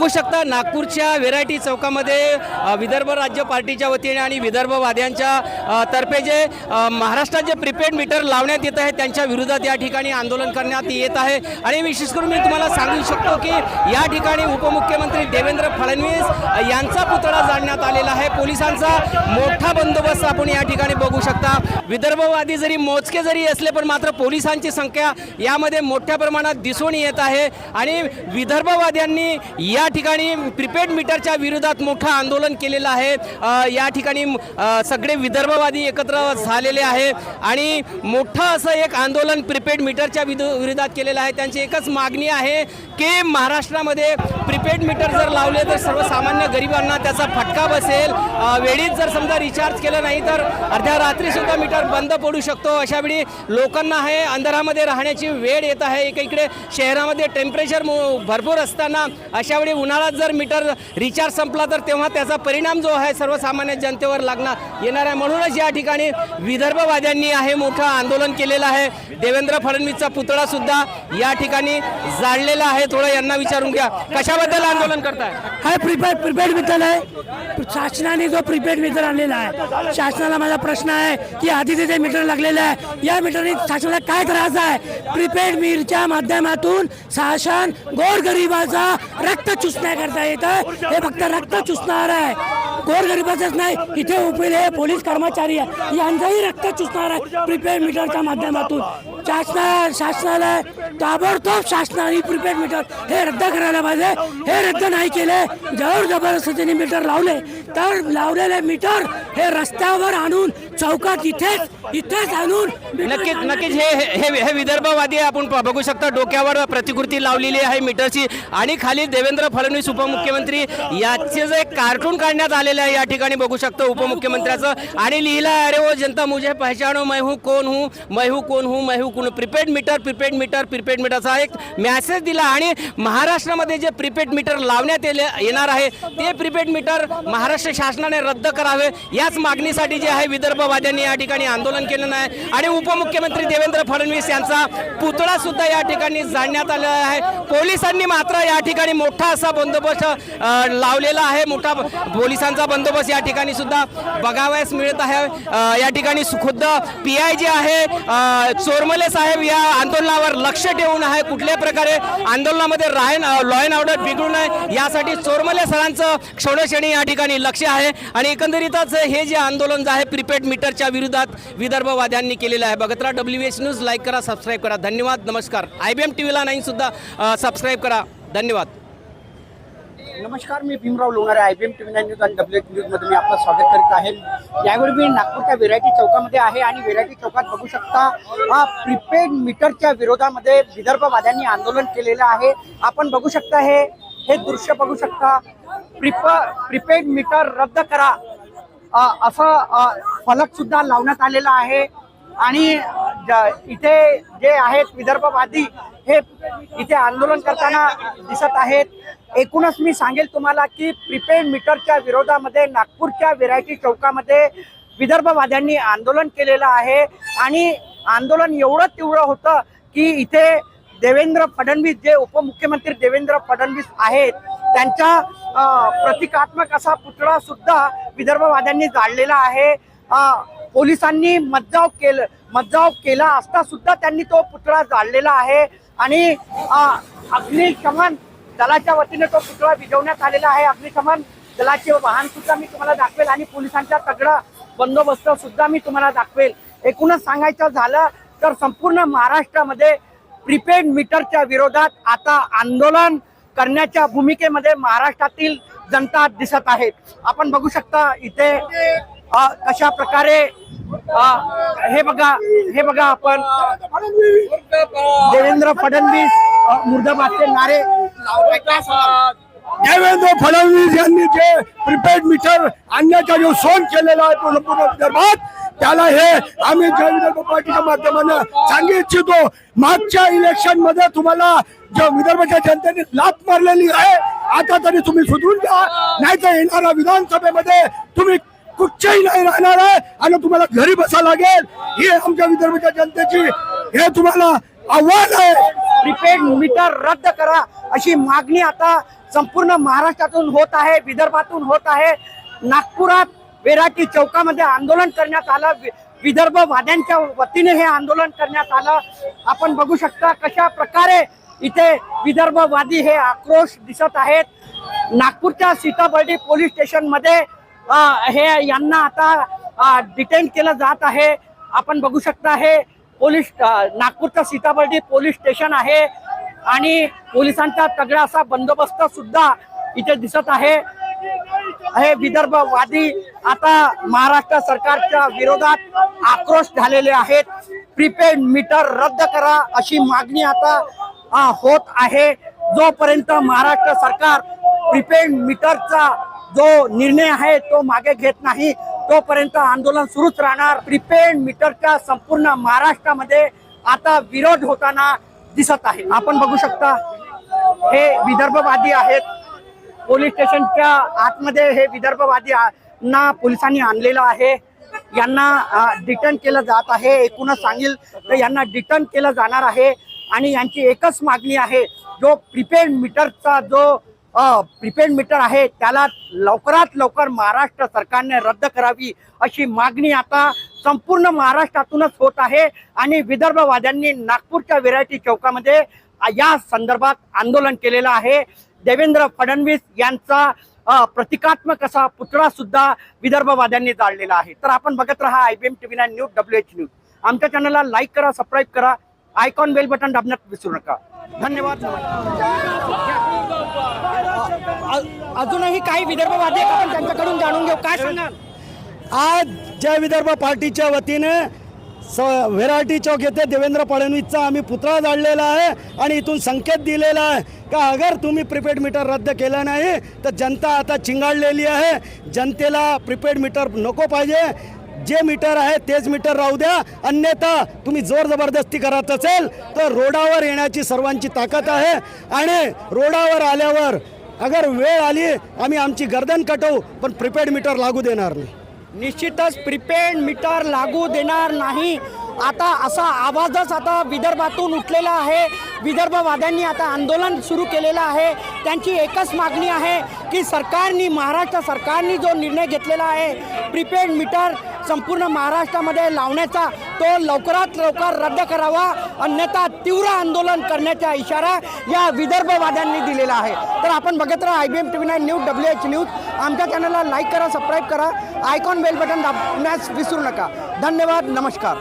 बघू शकता नागपूरच्या व्हेरायटी चौकामध्ये विदर्भ राज्य पार्टीच्या वतीने आणि विदर्भवाद्यांच्या तर्फे जे महाराष्ट्रात जे प्रीपेड मीटर लावण्यात येत आहे त्यांच्या विरोधात या ठिकाणी आंदोलन करण्यात येत आहे. आणि विशेष करून मी तुम्हाला सांगू शकतो की या ठिकाणी उपमुख्यमंत्री देवेंद्र फडणवीस यांचा पुतळा जाळण्यात आलेला आहे. पोलिसांचा मोठा बंदोबस्त आपण या ठिकाणी बघू शकता. विदर्भवादी जरी मोजके जरी असले पण मात्र पोलिसांची संख्या यामध्ये मोठ्या प्रमाणात दिसून येत आहे. आणि विदर्भवाद्यांनी या ठिकाणी प्रीपेड मीटरच्या विरोधात मोठं आंदोलन केलेलं आहे. या ठिकाणी सगळे विदर्भवादी एकत्र झालेले आहे आणि मोठं असं एक आंदोलन प्रीपेड मीटरच्या विरोधात केलेलं आहे. त्यांची एकच मागणी आहे की महाराष्ट्रामध्ये प्रीपेड मीटर जर लावले तर सर्वसामान्य गरिबांना त्याचा फटका बसेल. वेळीत वेळीच जर समजा रिचार्ज केलं नाही तर अर्ध्या रात्रीसुद्धा मीटर बंद पडू शकतो. अशावेळी लोकांना हे अंधारामध्ये राहण्याची वेळ येत आहे. एकीकडे शहरामध्ये टेम्परेचर भरपूर असताना अशावेळी उन्हाळ्यात जर मीटर रिचार्ज संपला तर तेव्हा त्याचा परिणाम जो आहे सर्वसामान्य जनतेवर लागणार येणार आहे. म्हणूनच या ठिकाणी विदर्भवाद्यांनी आहे मोठं आंदोलन केलेलं आहे. देवेंद्र फडणवीसचा पुतळा सुद्धा या ठिकाणी जाळलेला आहे. थोडं यांना विचारून घ्या. कशाबद्दल आंदोलन करताय? हा प्रीपेड प्रीपेड मीटर आहे शासनाने जो प्रीपेड मीटर आणलेला आहे शासनाला माझा प्रश्न आहे की आधी तिथे मीटर लागलेलं आहे या मीटरने शासनाला काय त्रास आहे? प्रीपेड मीटरच्या माध्यमातून शासन गोरगरिबाचा रक्त चुसण्या करता येतं. हे फक्त रक्त चुसणार आहे. गोरगरिबाचंच नाही इथे उभे पोलीस कर्मचारी आहे. यांचंही रक्त चुसणार आहे. प्रीपेड मीटरच्या माध्यमातून. शासना शासनाला ताबडतोब शासनाने प्रीपेड मीटर हे रद्द करायला पाहिजे. हे रद्द नाही केले जवळ जबरदस्तीने मीटर लावले. तर लावलेले मीटर हे रस्त्यावर आणून चौकात इथेच इथेच आणून नक्कीच नक्कीच. हे हे हे विदर्भवादी. आपण बघू शकता डोक्यावर प्रतिकृती लावलेली आहे मीटरची. आणि खाली देवेंद्र फडणवीस उपमुख्यमंत्री याचे जे कार्टून काढण्यात आलेलं आहे या ठिकाणी बघू शकतो उपमुख्यमंत्र्याचं. आणि लिहिलं अरे वो जनता मुझे पहचानो मैं हूँ कोण हूँ? मैं हूँ कोण हूँ मैं हूँ कोण prepaid meter prepaid meter prepaid मीटरचा एक मॅसेज दिला. आणि महाराष्ट्रामध्ये जे प्रीपेड मीटर लावण्यात येणार आहे ते प्रीपेड मीटर महाराष्ट्र शासनाने रद्द करावे याच मागणीसाठी जे आहे विदर्भवाद्यांनी या ठिकाणी आंदोलन केलेलं आहे. आणि उपमुख्यमंत्री देवेंद्र फडणवीस यांचा पुतळा सुद्धा या ठिकाणी जाळण्यात आलेला आहे. पोलिसांनी मात्र या ठिकाणी मोठा असा बंदोबस्त लावलेला आहे. मोठा पोलिसांचा बंदोबस्त या ठिकाणी सुद्धा बघावयास मिळत आहे. या ठिकाणी खुद्द पी आय जे आहे चोरमले साहेब या आंदोलनावर लक्ष ठेवून आहे. कुठल्या प्रकारे आंदोलनामध्ये रायन लॉ अँड ऑर्डर बिघडू नये यासाठी चोरमले सरांचं क्षणक्षणी या ठिकाणी लक्ष आहे. आणि एकंदरीतच हे जे आंदोलन जे आहे प्रीपेड मीटरच्या विरोधात विदर्भवाद्यांनी केलेलं आहे. बघत राहा डब्ल्यू एच न्यूज लाईक करा सबस्क्राईब करा. धन्यवाद नमस्कार. आय बी एम टी व्हीला नाही सुद्धा सबस्क्राईब करा. धन्यवाद. नमस्कार मी Bhimrao Lonare I B M T V nine news आणि डब्ल्यू एच न्यूजमध्ये मी आपलं स्वागत करीत आहे. यावेळी मी नागपूरच्या व्हेरायटी चौकामध्ये आहे आणि व्हेरायटी चौकात बघू शकता हा प्रीपेड मीटरच्या विरोधामध्ये विदर्भवाद्यांनी आंदोलन केलेलं आहे. आपण बघू शकता हे हे दृश्य बघू शकता. प्रिप प्रीपेड मीटर रद्द करा. असं फलक सुद्धा लावण्यात आलेला आहे. आणि ज- इथे जे आहेत विदर्भवादी हे इथे आंदोलन करताना दिसत आहेत. एकूणच मी सांगेल तुम्हाला की प्रीपेड मीटरच्या विरोधामध्ये नागपूरच्या विरायटी चौकामध्ये विदर्भवाद्यांनी आंदोलन केलेलं आहे. आणि आंदोलन एवढं तीव्र होतं की इथे देवेंद्र फडणवीस जे उपमुख्यमंत्री देवेंद्र फडणवीस आहेत त्यांच्या प्रतिकात्मक असा पुतळा सुद्धा विदर्भवाद्यांनी जाळलेला आहे. पोलिसांनी मज्जाव केलं मज्जाव केला असता सुद्धा त्यांनी तो पुतळा जाळलेला आहे. आणि अग्निशमन दलाच्या वतीने तो पुतळा विझवण्यात आलेला आहे. अग्निशमन दलाचे वाहन सुद्धा मी तुम्हाला दाखवेल आणि पोलिसांचा तगडा बंदोबस्त सुद्धा मी तुम्हाला दाखवेल. एकूणच सांगायचं झालं तर संपूर्ण महाराष्ट्रामध्ये प्रीपेड मीटरच्या विरोधात आता आंदोलन करण्याच्या भूमिकेमध्ये महाराष्ट्रातील जनता दिसत आहे. आपण बघू शकता इथे कशा प्रकारे हे बघा हे बघा आपण. देवेंद्र फडणवीस मुर्दाबादचे नारे देवेंद्र फडणवीस यांनी जे प्रीपेड मीटर आणण्याचा जो सोन केलेला आहे पूर्ण विदर्भात त्याला हे आम्ही जय विदर्भ पार्टीच्या माध्यमानं सांगू इच्छितो. मागच्या इलेक्शनमध्ये तुम्हाला जो विदर्भाच्या जनतेने लाभ मारलेली आहे आता तरी तुम्ही सुधरून घ्या नाही तर येणाऱ्या विधानसभेमध्ये तुम्ही कुठच्याही नाही राहणार आहे आणि तुम्हाला घरी बसा लागेल. ही आमच्या विदर्भाच्या जनतेची हे तुम्हाला आव्हान आहे. प्रीपेड मीटर रद्द करा अशी मागणी आता संपूर्ण महाराष्ट्रातून होत आहे विदर्भातून होत आहे. नागपुरात वेराटी चौकामध्ये आंदोलन करण्यात आलं. विदर्भ विदर्भवाद्यांच्या वतीने हे आंदोलन करण्यात आलं. आपण बघू शकता कशा प्रकारे इथे विदर्भवादी हे आक्रोश दिसत आहेत. नागपूरच्या सीताबर्डी पोलीस स्टेशनमध्ये हे यांना आता डिटेन केलं जात आहे. आपण बघू शकता हे पोलीस नागपूरचं सीताबर्डी पोलीस स्टेशन आहे. आणि पोलिसांचा तगडा असा बंदोबस्त सुद्धा इथे दिसत आहे. हे विदर्भवादी आता महाराष्ट्र सरकारच्या विरोधात आक्रोश झालेले आहेत. प्रीपेड मीटर रद्द करा अशी मागणी आता होत आहे. जोपर्यंत महाराष्ट्र सरकार प्रीपेड मीटरचा जो निर्णय आहे तो मागे घेत नाही तोपर्यंत आंदोलन सुरूच राहणार. प्रीपेड मीटरच्या संपूर्ण महाराष्ट्रामध्ये आता विरोध होताना दिसत आहे. आपण बघू शकता हे विदर्भवादी आहेत. पोलीस स्टेशनच्या आतमध्ये हे विदर्भवादी ना पोलिसांनी आणलेलं आहे. यांना डिटर्न केलं जात आहे. एकूणच सांगेल तर यांना डिटर्न केलं जाणार आहे. आणि यांची एकच मागणी आहे जो प्रिपेड मीटरचा जो प्रीपेड मीटर आहे त्याला लवकरात लवकर महाराष्ट्र सरकारने रद्द करावी अशी मागणी आता संपूर्ण महाराष्ट्रातूनच होत आहे. आणि विदर्भवाद्यांनी नागपूरच्या विरायटी चौकामध्ये या संदर्भात आंदोलन केलेलं आहे. देवेंद्र फडणवीस यांचा प्रतिकात्मक असा पुतळा सुद्धा विदर्भवाद्यांनी जाळलेला आहे. तर आपण बघत राहा I B M TV nine news W H news. आमच्या चॅनलला लाईक करा सबस्क्राईब करा. आयकॉन बेल बटन दाबण्यात विसरू नका. धन्यवाद. अजूनही काही विदर्भवादी आहेत, आपण त्यांच्याकडून जाणून घेऊ. काय सांगाल? आज जय विदर्भ पार्टीच्या वतीने स व्हेरायटी चौक येथे देवेंद्र फडणवीसचा आम्ही पुतळा जाळलेला आहे आणि इथून संकेत दिलेला आहे का अगर तुम्ही प्रीपेड मीटर रद्द केलं नाही तर जनता आता चिंगाळलेली आहे. जनतेला प्रीपेड मीटर नको पाहिजे. जे मीटर आहे तेच मीटर राहू द्या. अन्यथा तुम्ही जोर जबरदस्ती करत असेल तर रोडावर येण्याची सर्वांची ताकद आहे. आणि रोडावर आल्यावर अगर वेळ आली आम्ही आमची गर्दन कटवू पण प्रिपेड मीटर लागू देणार नाही. निश्चितच प्रिपेड मीटर लागू देणार नाही. आता असा आवाजच आता विदर्भातून उठलेला आहे. विदर्भवाद्यांनी आता आंदोलन सुरू केलेलं आहे. त्यांची एकच मागणी आहे की सरकारनी महाराष्ट्र सरकारनी जो निर्णय घेतलेला आहे प्रीपेड मीटर संपूर्ण महाराष्ट्रामध्ये लावण्याचा तो लवकरात लवकर रद्द करावा अन्यथा तीव्र आंदोलन करण्याचा इशारा या विदर्भवाद्यांनी दिलेला आहे. तर आपण बघत राहा I B M T V nine news W H news. आमच्या चॅनलला लाईक करा सबस्क्राईब करा. आयकॉन बेल बटन दाबण्यास विसरू नका. धन्यवाद नमस्कार.